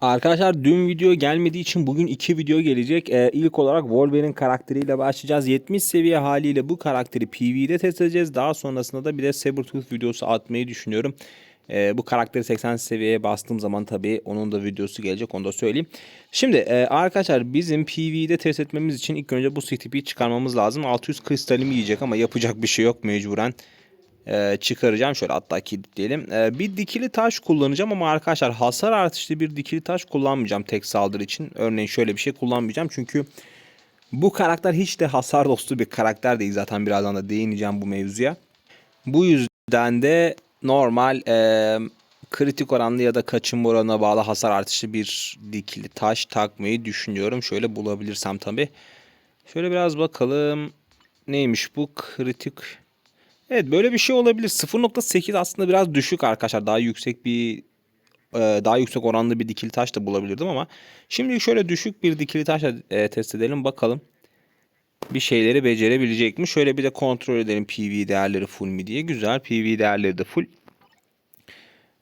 Arkadaşlar dün video gelmediği için bugün iki video gelecek. Ee, ilk olarak Wolverine karakteriyle başlayacağız. 70 seviye haliyle bu karakteri PvE'de test edeceğiz. Daha sonrasında da bir de Sabertooth videosu atmayı düşünüyorum. Ee, bu karakteri 80 seviyeye bastığım zaman tabii onun da videosu gelecek onu da söyleyeyim. Şimdi e, arkadaşlar bizim PvE'de test etmemiz için ilk önce bu CTP'yi çıkarmamız lazım. 600 kristalimi yiyecek ama yapacak bir şey yok mecburen e, çıkaracağım. Şöyle hatta kilitleyelim. E, bir dikili taş kullanacağım ama arkadaşlar hasar artışlı bir dikili taş kullanmayacağım tek saldırı için. Örneğin şöyle bir şey kullanmayacağım. Çünkü bu karakter hiç de hasar dostu bir karakter değil. Zaten birazdan da değineceğim bu mevzuya. Bu yüzden de normal e, kritik oranlı ya da kaçınma oranına bağlı hasar artışı bir dikili taş takmayı düşünüyorum. Şöyle bulabilirsem tabii. Şöyle biraz bakalım. Neymiş bu kritik Evet böyle bir şey olabilir. 0.8 aslında biraz düşük arkadaşlar. Daha yüksek bir e, daha yüksek oranlı bir dikili taş da bulabilirdim ama şimdi şöyle düşük bir dikili taşla e, test edelim bakalım. Bir şeyleri becerebilecek mi? Şöyle bir de kontrol edelim PV değerleri full mi diye. Güzel PV değerleri de full.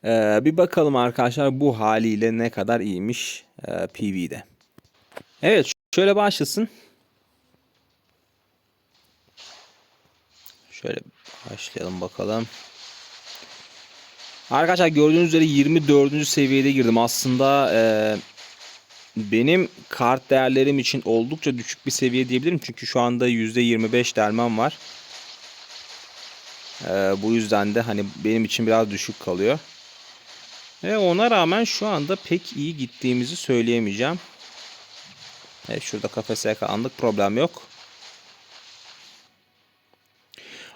Ee, bir bakalım arkadaşlar bu haliyle ne kadar iyiymiş e, PV'de. Evet şöyle başlasın. Şöyle başlayalım bakalım. Arkadaşlar gördüğünüz üzere 24. seviyede girdim. Aslında e, benim kart değerlerim için oldukça düşük bir seviye diyebilirim. Çünkü şu anda %25 dermem var. E, bu yüzden de hani benim için biraz düşük kalıyor. Ve ona rağmen şu anda pek iyi gittiğimizi söyleyemeyeceğim. Evet şurada kafese yakalandık problem yok.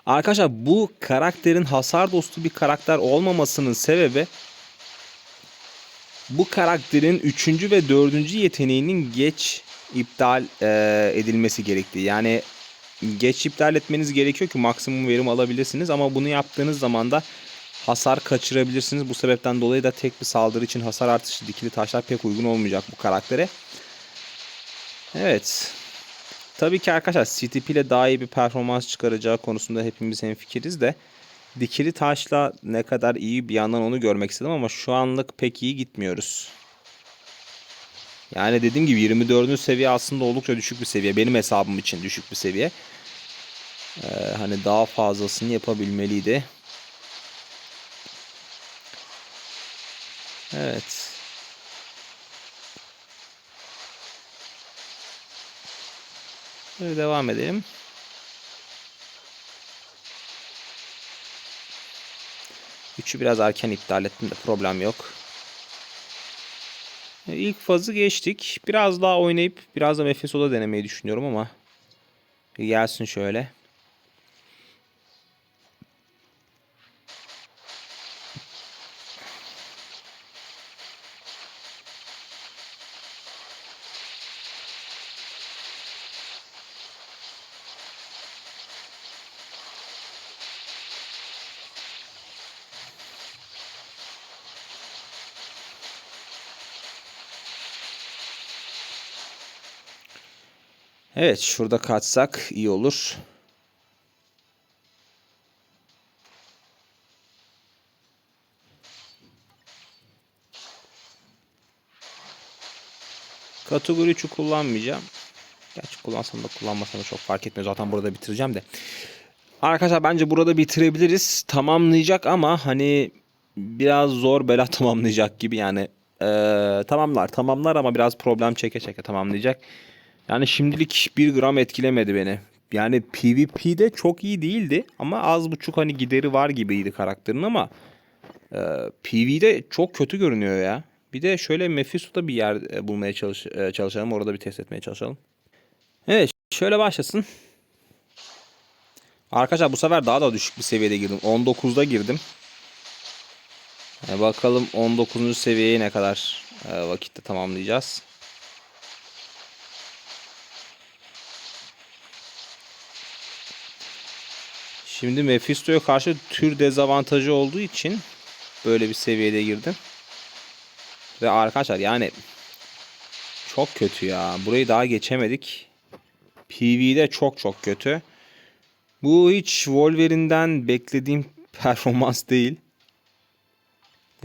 Arkadaşlar bu karakterin hasar dostu bir karakter olmamasının sebebi bu karakterin 3. ve 4. yeteneğinin geç iptal e, edilmesi gerektiği. Yani geç iptal etmeniz gerekiyor ki maksimum verim alabilirsiniz ama bunu yaptığınız zaman da hasar kaçırabilirsiniz. Bu sebepten dolayı da tek bir saldırı için hasar artışı dikili taşlar pek uygun olmayacak bu karaktere. Evet. Tabii ki arkadaşlar CTP ile daha iyi bir performans çıkaracağı konusunda hepimiz hemfikiriz de dikili taşla ne kadar iyi bir yandan onu görmek istedim ama şu anlık pek iyi gitmiyoruz. Yani dediğim gibi 24. seviye aslında oldukça düşük bir seviye. Benim hesabım için düşük bir seviye. Ee, hani daha fazlasını yapabilmeliydi. Evet. Böyle devam edelim. Üçü biraz erken iptal ettim de problem yok. E, İlk fazı geçtik. Biraz daha oynayıp biraz da Mephisto'da denemeyi düşünüyorum ama gelsin şöyle. Evet şurada kaçsak iyi olur. Kategori 3'ü kullanmayacağım. Gerçi kullansam da kullanmasam da çok fark etmiyor. Zaten burada bitireceğim de. Arkadaşlar bence burada bitirebiliriz. Tamamlayacak ama hani biraz zor bela tamamlayacak gibi yani. Ee, tamamlar tamamlar ama biraz problem çeke çeke tamamlayacak. Yani şimdilik bir gram etkilemedi beni. Yani PvP'de çok iyi değildi ama az buçuk hani gideri var gibiydi karakterin ama e, Pv'de çok kötü görünüyor ya. Bir de şöyle Mephisto'da bir yer e, bulmaya çalış e, çalışalım. Orada bir test etmeye çalışalım. Evet şöyle başlasın. Arkadaşlar bu sefer daha da düşük bir seviyede girdim. 19'da girdim. E, bakalım 19. seviyeye ne kadar e, vakitte tamamlayacağız. Şimdi Mephisto'ya karşı tür dezavantajı olduğu için böyle bir seviyede girdim. Ve arkadaşlar yani çok kötü ya. Burayı daha geçemedik. Pv'de çok çok kötü. Bu hiç Wolverine'den beklediğim performans değil.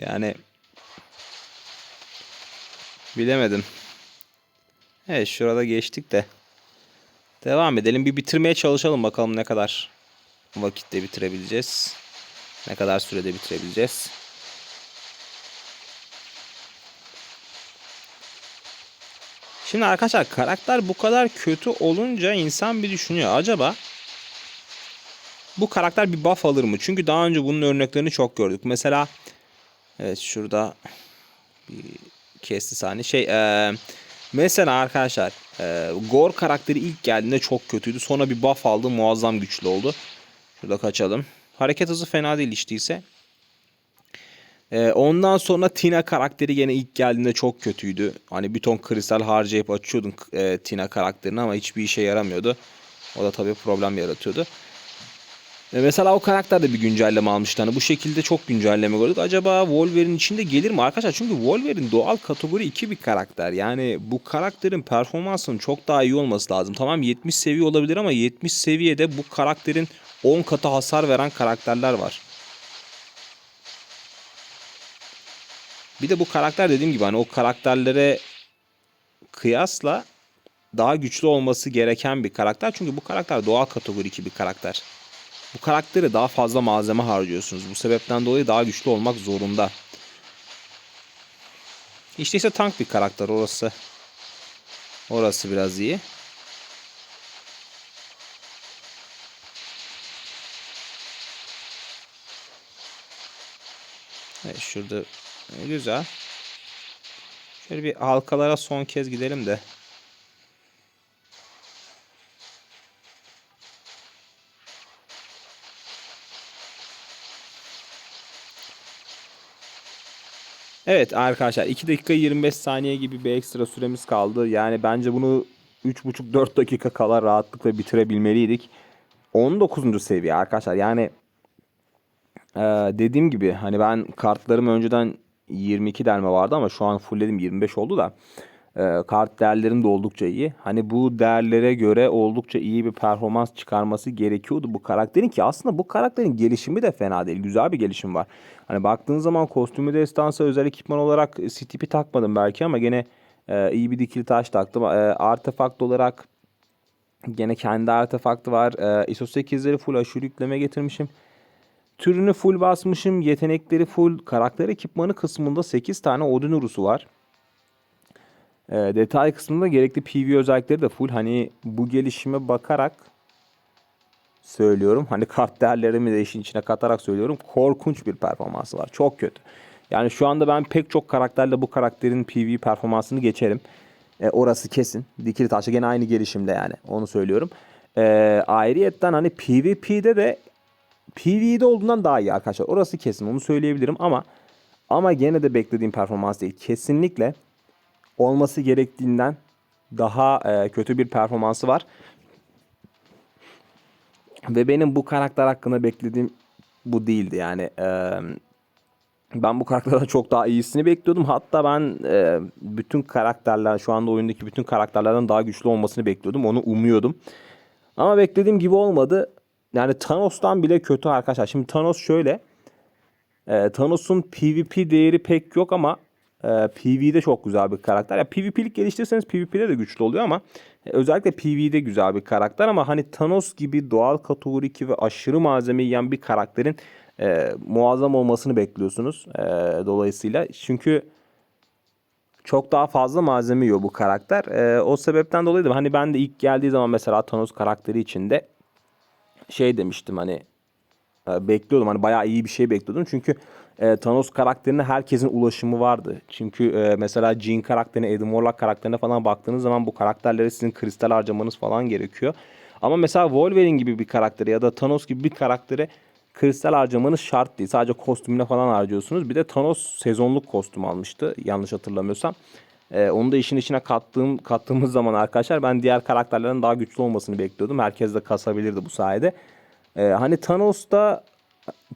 Yani Bilemedim. Evet şurada geçtik de. Devam edelim. Bir bitirmeye çalışalım bakalım ne kadar vakitte bitirebileceğiz. Ne kadar sürede bitirebileceğiz. Şimdi arkadaşlar karakter bu kadar kötü olunca insan bir düşünüyor. Acaba bu karakter bir buff alır mı? Çünkü daha önce bunun örneklerini çok gördük. Mesela evet şurada bir kesti saniye. Şey eee, mesela arkadaşlar eee Gore karakteri ilk geldiğinde çok kötüydü. Sonra bir buff aldı. Muazzam güçlü oldu. Şurada kaçalım. Hareket hızı fena değil işte ise. Ee, ondan sonra Tina karakteri gene ilk geldiğinde çok kötüydü. Hani bir ton kristal harcayıp açıyordun e, Tina karakterini ama hiçbir işe yaramıyordu. O da tabii problem yaratıyordu. E, mesela o karakter de bir güncelleme almıştı. Hani bu şekilde çok güncelleme gördük. Acaba Wolverine içinde gelir mi arkadaşlar? Çünkü Wolverine doğal kategori 2 bir karakter. Yani bu karakterin performansının çok daha iyi olması lazım. Tamam 70 seviye olabilir ama 70 seviyede bu karakterin 10 katı hasar veren karakterler var. Bir de bu karakter dediğim gibi hani o karakterlere kıyasla daha güçlü olması gereken bir karakter. Çünkü bu karakter doğal kategori 2 bir karakter. Bu karaktere daha fazla malzeme harcıyorsunuz. Bu sebepten dolayı daha güçlü olmak zorunda. İşte ise tank bir karakter orası. Orası biraz iyi. Evet şurada e, güzel. Şöyle bir halkalara son kez gidelim de. Evet arkadaşlar 2 dakika 25 saniye gibi bir ekstra süremiz kaldı. Yani bence bunu 3,5-4 dakika kala rahatlıkla bitirebilmeliydik. 19. seviye arkadaşlar yani ee, dediğim gibi hani ben kartlarım önceden 22 derme vardı ama şu an fullledim 25 oldu da e, kart değerlerim de oldukça iyi. Hani bu değerlere göre oldukça iyi bir performans çıkarması gerekiyordu bu karakterin ki aslında bu karakterin gelişimi de fena değil. Güzel bir gelişim var. Hani baktığın zaman kostümü destansı özel ekipman olarak Steep'i takmadım belki ama gene e, iyi bir dikili taş taktım. E, artefakt olarak gene kendi artefaktı var. E, ISO 8'leri full aşırı yükleme getirmişim. Türünü full basmışım. Yetenekleri full. Karakter ekipmanı kısmında 8 tane Odin Urus'u var. E, detay kısmında gerekli PV özellikleri de full. Hani bu gelişime bakarak söylüyorum. Hani kart değerlerimi de işin içine katarak söylüyorum. Korkunç bir performansı var. Çok kötü. Yani şu anda ben pek çok karakterle bu karakterin PV performansını geçerim. E, orası kesin. Dikili taşla gene aynı gelişimde yani. Onu söylüyorum. E, ayrıyetten hani PvP'de de PvE'de olduğundan daha iyi arkadaşlar. Orası kesin onu söyleyebilirim ama ama gene de beklediğim performans değil. Kesinlikle olması gerektiğinden daha e, kötü bir performansı var. Ve benim bu karakter hakkında beklediğim bu değildi yani. E, ben bu karakterden çok daha iyisini bekliyordum. Hatta ben e, bütün karakterler şu anda oyundaki bütün karakterlerden daha güçlü olmasını bekliyordum. Onu umuyordum. Ama beklediğim gibi olmadı. Yani Thanos'tan bile kötü arkadaşlar. Şimdi Thanos şöyle. E, Thanos'un PvP değeri pek yok ama e, Pv'de çok güzel bir karakter. Ya PvP'lik geliştirirseniz PvP'de de güçlü oluyor ama e, özellikle Pv'de güzel bir karakter ama hani Thanos gibi doğal kategori 2 ve aşırı malzeme yiyen bir karakterin e, muazzam olmasını bekliyorsunuz. E, dolayısıyla çünkü çok daha fazla malzeme yiyor bu karakter. E, o sebepten dolayı da hani ben de ilk geldiği zaman mesela Thanos karakteri içinde şey demiştim hani e, bekliyordum hani bayağı iyi bir şey bekliyordum. Çünkü e, Thanos karakterine herkesin ulaşımı vardı. Çünkü e, mesela Jean karakterine, Adam Warlock karakterine falan baktığınız zaman bu karakterlere sizin kristal harcamanız falan gerekiyor. Ama mesela Wolverine gibi bir karaktere ya da Thanos gibi bir karaktere kristal harcamanız şart değil. Sadece kostümüne falan harcıyorsunuz. Bir de Thanos sezonluk kostüm almıştı yanlış hatırlamıyorsam. Ee, onu da işin içine kattığım kattığımız zaman arkadaşlar ben diğer karakterlerin daha güçlü olmasını bekliyordum. Herkes de kasabilirdi bu sayede. Ee, hani Thanos'ta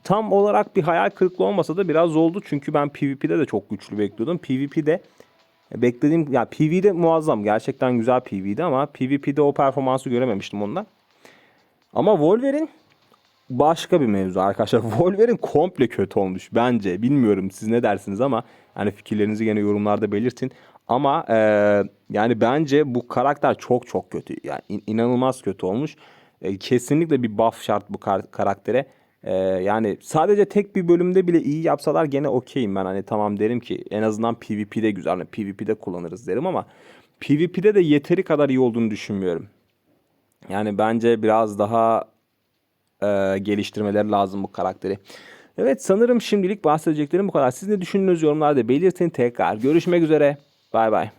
tam olarak bir hayal kırıklığı olmasa da biraz oldu. Çünkü ben PvP'de de çok güçlü bekliyordum. PvP'de beklediğim ya Pv'de muazzam gerçekten güzel Pv'di ama PvP'de o performansı görememiştim ondan. Ama Wolverine başka bir mevzu arkadaşlar. Wolverine komple kötü olmuş bence. Bilmiyorum siz ne dersiniz ama yani fikirlerinizi gene yorumlarda belirtin. Ama e, yani bence bu karakter çok çok kötü. Yani in- inanılmaz kötü olmuş. E, kesinlikle bir buff şart bu kar- karaktere. E, yani sadece tek bir bölümde bile iyi yapsalar gene okeyim ben. Hani tamam derim ki en azından PvP'de güzel. Hani PvP'de kullanırız derim ama PvP'de de yeteri kadar iyi olduğunu düşünmüyorum. Yani bence biraz daha e, geliştirmeleri lazım bu karakteri. Evet sanırım şimdilik bahsedeceklerim bu kadar. Siz ne düşündüğünüz yorumlarda belirtin tekrar. Görüşmek üzere. Bay bay.